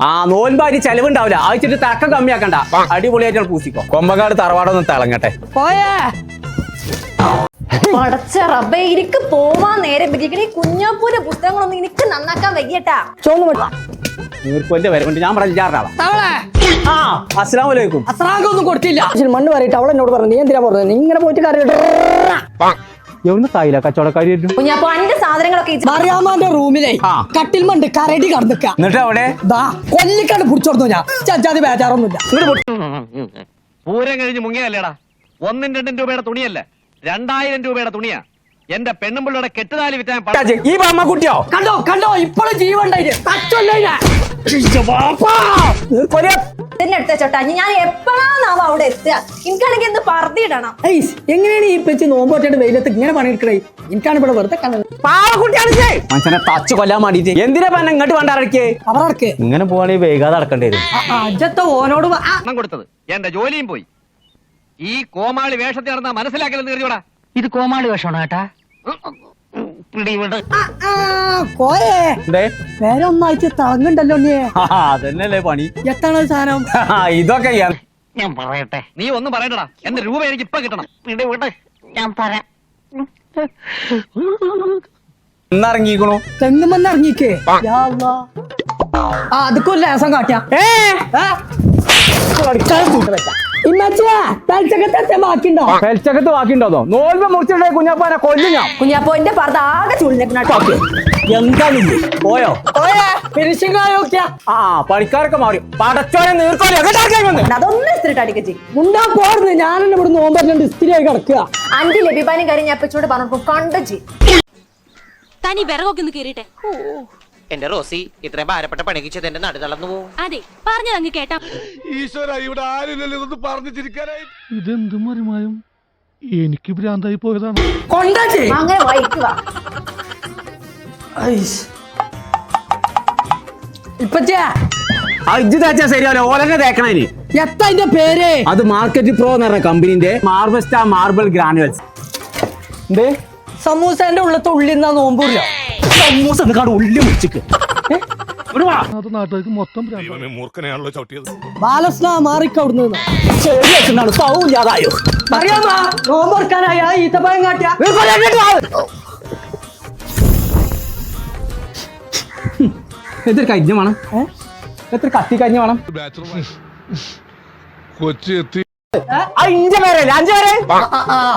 ആ നോൻപാരി ചെലവുണ്ടാവില്ല. ആഴ്ചയിട്ട് തക്ക കമ്മിയാക്കണ്ട. അടിപൊളിയായിട്ട് പൂസിക്കോ കൊമ്പക്കാട് തറവാടൊന്ന് തിളങ്ങട്ടെ. പോയേ. പടച്ച റബ്ബേ എനിക്ക് പോവാൻ നേരെ പറ്റിക്കണേ കുഞ്ഞാപ്പൂന്റെ പുസ്തകങ്ങളൊന്നും എനിക്ക് നന്നാക്കാൻ വയ്യട്ടാ ചോന്നു വിട്ടാ നീർക്കോന്റെ വരവുണ്ട് ഞാൻ പറഞ്ഞ ചാറിനാളാ തവളെ. ആ അസ്സലാമു അലൈക്കും. അസ്രാഗൊന്നും കൊടുത്തില്ല. മണ്ണ് പറയിട്ട് അവളെന്നോട് പറഞ്ഞു നീ എന്തിനാ പറഞ്ഞത്? നീ ഇങ്ങനെ പോയിട്ട് കാര്യം എവിടെ തായില്ല കച്ചവടക്കാരി കുഞ്ഞാപ്പൂ അന്റെ സാധനങ്ങളൊക്കെ ഈ മറിയാമാന്റെ റൂമിലെ കട്ടിൽമണ്ട് കട്ടിൽ മണ്ട് കരടി കടന്നിക്ക. എന്നിട്ട് അവിടെ? ദാ കൊല്ലിക്കണ്ട് പിടിച്ചോടുന്നു ഞാൻ. ചച്ചാതി ബേജാറൊന്നുമില്ല. പൂരം കഴിഞ്ഞ് മുങ്ങിയല്ലേടാ ഒന്നും രണ്ടും രൂപയുടെ തുണിയല്ല. രണ്ടായിരം രൂപയുടെ തുണിയാ. എന്റെ പെണ്ണുമ്പിള്ളയുടെ കെട്ടുതാലി വിറ്റാൻ ഈ ബാമ്മ കുട്ടിയോ? കണ്ടോ കണ്ടോ ഇപ്പോഴും ജീവണ്ടായില്ലേ തച്ചല്ലേ ഇതിന്റെ അടുത്ത ചോട്ടാ ഞാൻ എപ്പോഴാന്നാവും അവിടെ എത്തുക? എനിക്കാണെങ്കിൽ എന്ത് പറഞ്ഞിടണം ഏയ്സ്, എങ്ങനെയാണ് ഈ പെച്ച് നോമ്പോറ്റാണ്ട് വെയിലത്ത് ഇങ്ങനെ പണിയെടുക്കണേ? എനിക്കാണ് ഇവിടെ വെറുതെ കണ്ടത് പാവക്കുട്ടിയാണ്. മനുഷ്യനെ തച്ച് കൊല്ലാൻ വേണ്ടിട്ട്. എന്തിനാ പന്നെ ഇങ്ങോട്ട് വേണ്ടാറക്കേ അവർക്ക് ഇങ്ങനെ പോവാണെങ്കിൽ വൈകാതെ അടക്കേണ്ടി വരും. അജത്ത ഓനോട് കൊടുത്തത്. എന്റെ ജോലിയും പോയി. ഈ കോമാളി വേഷത്തിൽ നടന്ന മനസ്സിലാക്കലെന്ന് കരുതിയോടാ? ഇത് കോമാളി വേഷമാണ് കേട്ടാ വേറെ തിളങ്ങുണ്ടല്ലോ അതന്നെയല്ലേ പണി. എത്താണ് സാധനം? ഇതൊക്കെ ഞാൻ- പറയട്ടെ. നീ ഒന്നും പറയണ്ടടാ. എന്റെ രൂപ എനിക്ക് ഇപ്പൊ കിട്ടണം. പിടിവിട് ഞാൻ പറയാം തെങ്ങുമെന്ന് ഇറങ്ങിക്കേ. യാ അല്ലാ. ആ അതൊക്കെ ഒരു ലേസം കാട്ടിയാ. ഇമ്മച്ചാ തലച്ചകത്തെ ബാക്കിണ്ടോ പെൽച്ചക്കത്ത് ബാക്കിണ്ടോ നോൽമ്പ് മുറിച്ചിട്ടേ കുഞ്ഞപ്പാനെ കൊല്ലും ഞാൻ. കുഞ്ഞാപ്പൂ എന്റെ പറത്ത് ആകെ ചുളിഞ്ഞേക്കണോ എന്താണ് ഇത്? പോയോ? ഫിനിഷിംഗ് ആയോക്കിയാ ആ പണിക്കാരൊക്കെ മാറി. പടച്ചോനെ നീർക്കോലി അങ്ങോട്ടാക്കി വന്ന്? അതൊന്നും ഇസ്തിരിട്ട് അടിക്കച്ചി. മുണ്ടാ പോർന്ന് ഞാനെന്നെ ഇവിടെ നോമ്പറിഞ്ഞിട്ട് ഇസ്തിരിയായി കിടക്കുക. അന്റെ ലഭിപ്പാനും കാര്യം ഞാൻ അപ്പച്ചോട് പറഞ്ഞു കണ്ടച്ചി തനി വിറകൊക്കെ ഒന്ന് കീറിട്ടെ എന്റെ റോസി ഇത്രയും ഭാരപ്പെട്ട പണിക്ക് ചെയ്ത് എന്റെ നടു തളർന്നു പോവും. അതെ പറഞ്ഞത് അങ്ങ് കേട്ടാ. ഈശ്വര ഇവിടെ ആരില്ലല്ലോ ഇതൊന്ന് പറഞ്ഞു ചിരിക്കാനായി ഇതെന്ത് മറിമായും? എനിക്ക് ഭ്രാന്തായി പോയതാണ്. അങ്ങനെ വായിക്കുക. ഇപ്പച്ചാ ആ ഇജ്ജ് തേച്ചാ ശരിയാവില്ല ഓലന്നെ ഇനി. എത്താ അതിന്റെ പേര്? അത് മാർക്കറ്റ് പ്രോ എന്ന് പറഞ്ഞ കമ്പനിന്റെ മാർബസ്റ്റ മാർബിൾ ഗ്രാനുവൽസ്. എന്തേ സമൂസന്റെ ഉള്ളത്തെ ഉള്ളിന്നാ നോമ്പൂരില്ല സമൂസ ഉള്ളി മൂർഖനെയാണല്ലോ ചവിട്ടിയത്. ബാലസ്ന മാറിക്ക അവിടുന്ന് ചെറിയ വെച്ചിട്ടുണ്ടാണ് സൗല്ലാതായോ അറിയാമാ നോമ്പറക്കാനായ ഈത്തപ്പഴം കാട്ടിയ. എത്ര കഞ്ഞ വേണം? എത്ര കത്തി കഞ്ഞ വേണം? കൊച്ചി എത്തി പേരല്ലേ അഞ്ച് പേരെ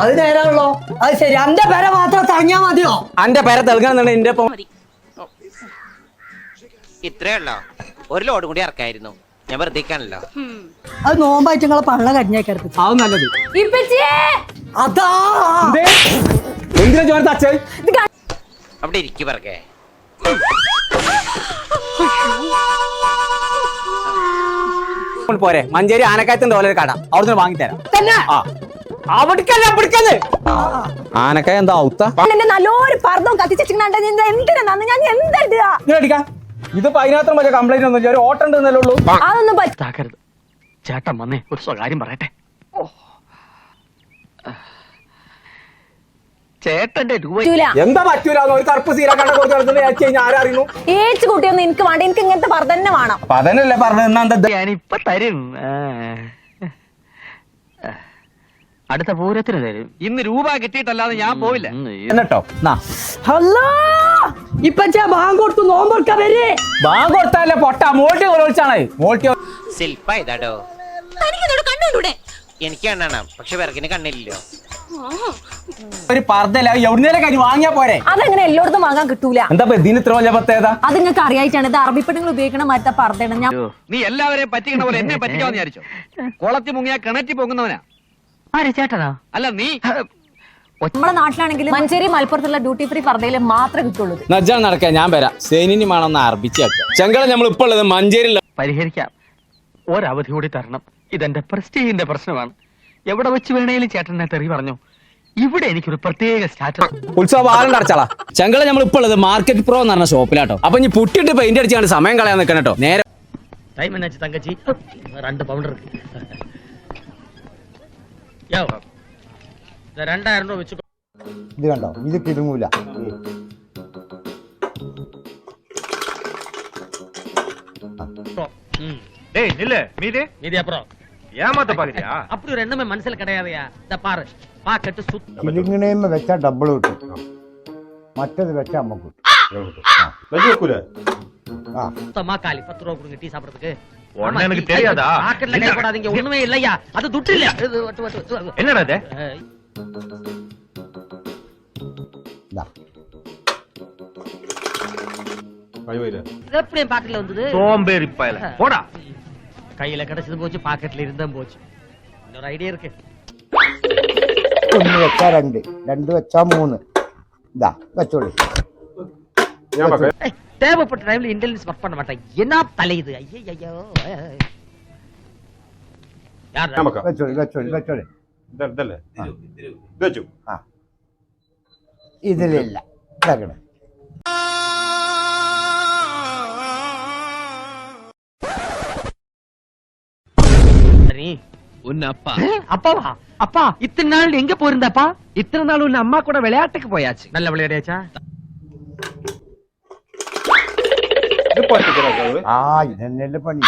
അത് നേരാണല്ലോ. അത് ശരി. അന്റെ പേരെ മാത്രം തറങ്ങിയാ മതിയോ? അന്റെ പേരെ തെളുകണമെന്നുണ്ട് എന്റെ ഇത്രേ ഉള്ളോ? ഒരു ലോഡ് കൂടി ഇറക്കായിരുന്നു. ഞാൻ വെറുതെ ഇരിക്കാണല്ലോ. അത് നോമ്പായിട്ട് നിങ്ങളെ പള്ള കടിഞ്ഞേക്കരുത് അത് നല്ലത്. അതാ. എന്തേ? എന്തിനാ ചോര തച്ചേ അവിടെ ഇരിക്കു പറകെ. പോരെ. മഞ്ചേരി ആനക്കായത്തിന്റെ ഓലൊരു കട. അവിടുന്ന് വാങ്ങിത്തരാം. തന്നെ? ആ. അവിടക്കല്ല അവിടക്കന്ന് ആനക്കായ എന്താ ഔത്ത എന്റെ നല്ലൊരു പർദ്ദം എന്തിനാ ഞാൻ ഇതിപ്പോ അതിനകത്തും കംപ്ലൈന്റ് ഒന്നും ഇല്ല. ഒരു ഓട്ടം ഉണ്ടെന്നല്ലേ ഉള്ളൂ. അതൊന്നും പറ്റാക്കരുത് ചേട്ടൻ വന്നേ. ഒരു സ്വകാര്യം പറയട്ടെ. ചേട്ടന്റെ രൂപ പറ്റൂല. എന്താ പറ്റൂല? ഒരു കറുപ്പ് സീര കണ്ട കൊടുത്ത് നടത്തുന്നത് വെച്ച് കഴിഞ്ഞാൽ ആരറിയുന്നു ഏച്ചു കുട്ടിയൊന്നും എനിക്ക് വേണ്ട. എനിക്ക് ഇങ്ങനത്തെ തന്നെ വേണം. പതനല്ലേ പറഞ്ഞത്? ഞാനിപ്പൊ തരും. അടുത്ത പൂരത്തിന് തരും. ഇന്ന് രൂപ കിട്ടിയിട്ടല്ലാതെ ഞാൻ പോവില്ല. എന്നിട്ടോ? കൊടുത്തു നോമ്പറക്ക വരെ. ബാങ്ക് കൊടുത്താലേ പൊട്ട. മോൾട്ടി വിളിച്ചാണ്. മോൾട്ടി ശില്പ ഇതാടോ? തനിക്ക് എന്നോട് കണ്ടുകൊണ്ടൂടെ എനിക്ക് കണ്ണാണ്. പക്ഷെ വിറകിന് കണ്ണില്ലല്ലോ. ഒരു പർദ്ദല എവിടുന്നേലെ കാര്യം വാങ്ങിയാ പോരെ? അതങ്ങനെ എല്ലായിടത്തും വാങ്ങാൻ കിട്ടൂല. എന്താ ഇതിന് ഇത്ര വലിയ പ്രത്യേകത അത് നിങ്ങൾക്ക് അറിയായിട്ടാണ്. ഇത് അറബി പെണ്ണുങ്ങൾ ഉപയോഗിക്കണ മറ്റേ പർദ്ദയാണ്. ഞാൻ നീ എല്ലാവരെയും പറ്റിക്കണ പോലെ എന്നെ പറ്റിക്കാന്ന് വിചാരിച്ചോ? കുളത്തി മുങ്ങിയാ കിണറ്റി പൊങ്ങുന്നവനാ. ആരെ ചേട്ടനാ? അല്ല നീ? നമ്മുടെ നാട്ടിലാണെങ്കിൽ മഞ്ചേരി മലപ്പുറത്തുള്ള ഡ്യൂട്ടി ഫ്രീ പർദ്ദയിൽ മാത്രമേ കിട്ടുള്ളൂ. നജ്ജാൻ നടക്കാൻ ഞാൻ വരാം. സേനിനി വേണമെന്ന് അർപ്പിച്ചാക്ക ചെങ്കള നമ്മൾ ഇപ്പോൾ ഉള്ളത് മഞ്ചേരിയിലുള്ള പരിഹരിക്കാം. ഒരവധി കൂടി തരണം. ഇതെന്റെ പ്രസ്റ്റീജിന്റെ പ്രശ്നമാണ്. എവിടെ വെച്ച് വേണേലും ചേട്ടനെ തെറി പറഞ്ഞു. ഇവിടെ എനിക്കൊരു പ്രത്യേക സ്റ്റാറ്റസ് ഉത്സവം ആരണ്ട അടച്ചാളാ ചങ്കള നമ്മൾ ഇപ്പോൾ ഉള്ളത് മാർക്കറ്റ് പ്രോ എന്ന് പറഞ്ഞ ഷോപ്പിലാട്ടോ. അപ്പൊ ഇനി പുട്ടിട്ട് പെയിന്റ് അടിച്ചാണ് സമയം കളയാൻ നിൽക്കണം കേട്ടോ. നേരെ ടൈം എന്നാച്ചു തങ്കച്ചി? രണ്ട് പൗണ്ടർ രണ്ടായിരം രൂപ വെച്ച് ഇത് കണ്ടോ? ഇത് പിടുങ്ങൂല ഏയ് ഇല്ലേ? മീതി? മീതി അപ്പുറം. ஏமாத்த பாக்குறியா அப்படி ஒரு எண்ணமே மனசுல கிடையாதுயா இந்த பாரு பாக்கெட்டு சுத்த കിലുങ്ങണേമ്മ വെച്ചാൽ ഡബിൾ കിട്ടും മറ്റത് വെച്ചാൽ നമുക്ക് കിട്ടും ആ சுத்தமா காலி பத்து ரூபா கொடுங்க டீ சாப்பிடறதுக்கு உடனே எனக்கு தெரியாதா? பாக்கெட்ல கை போடாதீங்க ஒண்ணுமே இல்லையா அது துட்டு இல்ல இது, வட்டு, வட்டு, வட்டு. என்னடா இது ஏய், ഇതാ இது எப்படி என் பாக்கெட்ல வந்தது சோம்பேறி பயல போடா கையில கிடைச்சது போச்சு பாக்கெட்ல இருந்தா போச்சு இன்னொரு ஐடியா இருக்கு ഒന്ന് വെച്ചാൽ രണ്ട് രണ്ട് വെച്ചാൽ മൂന്ന് ഇതാ വെച്ചോളൂ ஏய், தேவைப்பட்ட டைம்ல இன்டெலிஜென்ஸ் ஒர்க் பண்ண மாட்டேன் என்ன தலை இது ஐயோ யார் വെച്ചോളൂ വെച്ചോളൂ വെച്ചോളൂ ആ ഇതിലില്ല ഇതാക്കണം நீ உன்ன அப்பா அப்பாவா அப்பா இத்தனை நாள் எங்க போயிருந்தப்பா இத்தனை நாள் உன் அம்மா கூட விளையாட்டுக்கு போயாச்சு நல்ல விளையாடியாச்சா ആ ഇതന്നെയല്ലേ പണി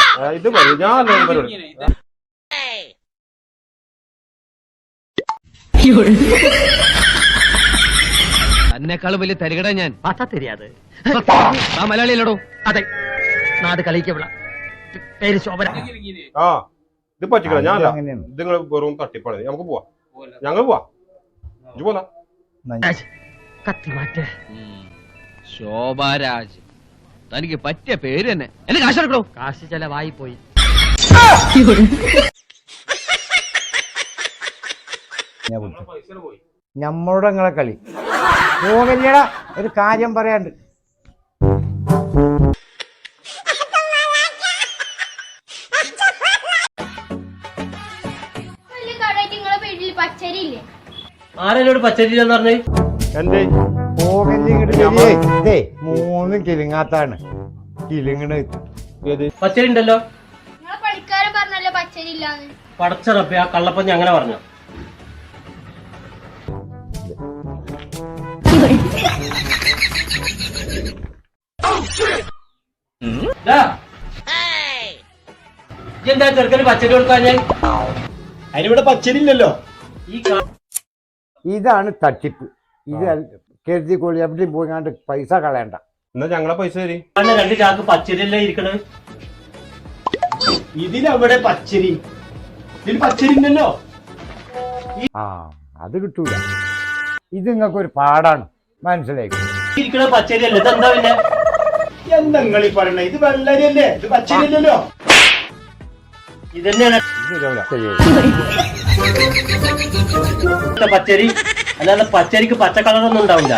എന്നെക്കാളും വലിയ തരികട ഞാൻ പാത്താ தெரியாது ആ മലയാളിയല്ലടോ അതെ നാട് കളിക്കവിട പേര് ശോഭന ആ ഇത് പറ്റിക്കണം? ഞാനല്ല. അങ്ങനെയാണ്. ഇത് നിങ്ങൾ വെറും തട്ടിപ്പാണ് നമുക്ക് പോവാ. ഞങ്ങൾ പോവാ. ഇജ്ജ് പോന്നാ? ശോഭാരാജ് തനിക്ക് പറ്റിയ പേര് തന്നെ. എന്റെ കാശ് എടുക്കണോ? കാശ് ചെലവായി പോയി. ഞാൻ. ഞമ്മളോട് നിങ്ങളെ കളി. പോകല്ലേടാ. ഒരു കാര്യം പറയാണ്ട് പച്ചരി ഇല്ലേ ആരെന്നോട് പച്ചരില്ലെന്ന് പറഞ്ഞു? എന്തേ? ഇങ്ങോട്ട് വരികേ. ഇതേ മൂന്ന് കിലുങ്ങാത്താണ്. കിലുങ്ങണ്. പച്ചരി ഉണ്ടല്ലോ നിങ്ങളെ പണിക്കാരൻ പറഞ്ഞല്ലോ പച്ചരി ഇല്ലാന്ന് ആ കള്ളപ്പഞ്ഞ അങ്ങനെ പറഞ്ഞു? എന്താ ചെറുക്കന് പച്ചരി കൊടുക്കാൻ ഞാൻ? അതിനിവിടെ പച്ചരി ഇല്ലല്ലോ ഇതാണ് തട്ടിപ്പ്. ഇത് കരുതിക്കോളി എവിടെയും പോയിങ്ങാണ്ട് പൈസ കളയണ്ട. എന്നാ ഞങ്ങളെ പൈസ തരി. രണ്ട് ചാക്ക് പച്ചരിയല്ലേ ഇരിക്കണത്? ഇതിലവിടെ പച്ചരി. ഇതിൽ പച്ചരി ഉണ്ടല്ലോ ആ അത് കിട്ടൂല. ഇത് നിങ്ങൾക്ക് ഒരു പാടാണ്. മനസ്സിലായി? ഇരിക്കണ പച്ചരി അല്ലേ ഇതെന്താ പിന്നെ? എന്താ നിങ്ങൾ ഈ പറയണേ ഇത് വെള്ളരിയല്ലേ? ഇത് പച്ചരി അല്ലല്ലോ ഇതന്നെയാണ് പച്ചരി. അല്ലാതെ പച്ചരിക്ക് പച്ച കളറൊന്നും ഉണ്ടാവില്ല.